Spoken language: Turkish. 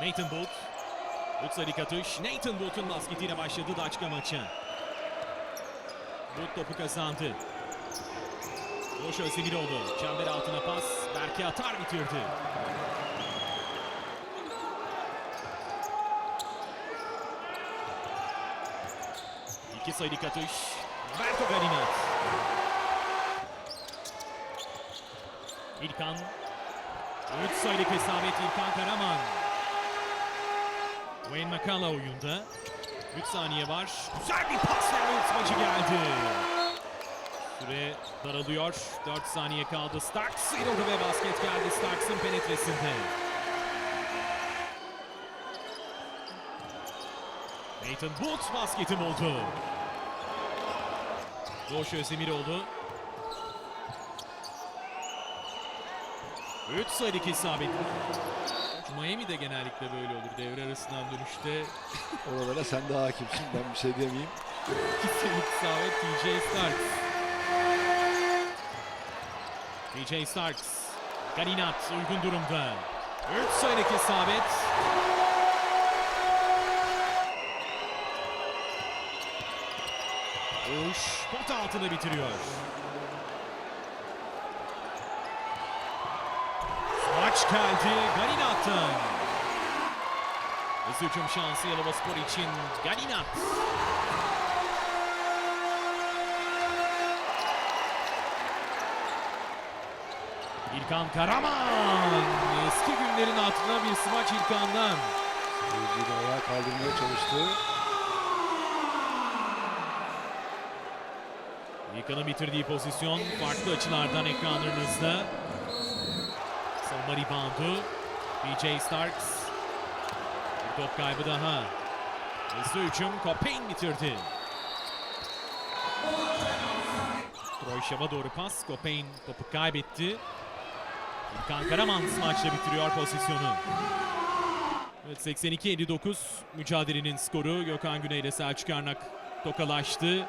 Nathan Booth. Booth'la ilk atış. Nathan Booth'un basketiyle başladı Daçka maçı. Booth topu kazandı. Boş Özdemiroğlu. Çember altına pas. Berke atar bitirdi. İki sayılık atış. Roberto Garinat. İlkan. Üç sayılık isabet İlkan Karaman. Wayne McCullough oyunda. 3 saniye var. Güzel bir pas maçı geldi. Süre daralıyor. 4 saniye kaldı. Starks sıyrıldı ve basket geldi Starks'ın penetresinde. Nathan Booth basketi buldu. Doğuş Özdemiroğlu. 3 sayılık isabet. Miami'de genellikle böyle olur. Devre arasından dönüşte Oralara sen daha hakimsin. Ben bir şey diyemeyeyim. 2 sayılık isabet TJ Starks. TJ Starks. Garinat uygun durumda. 3 sayılık isabet. Uş pot altında bitiriyor. Maç geldi Garinat'tan. Hızlı hücum şansı Yalova için Garinat. İlkan Karaman. Eski günlerin altına bir smaç İlkan'dan. Seyirciyi ayağa kaldırmaya çalıştı. İlkan'ın bitirdiği pozisyon farklı açılardan ekranlarınızda. Savunma reboundu. DJ Starks. Bir top kaybı daha. Hızlı hücum Copain bitirdi. Troy Şav'a doğru pas. Copain topu kaybetti. İlkan Karaman maçla bitiriyor pozisyonu. Evet 82-59 mücadelenin skoru. Gökhan Güney ile Selçuk Yarnak tokalaştı.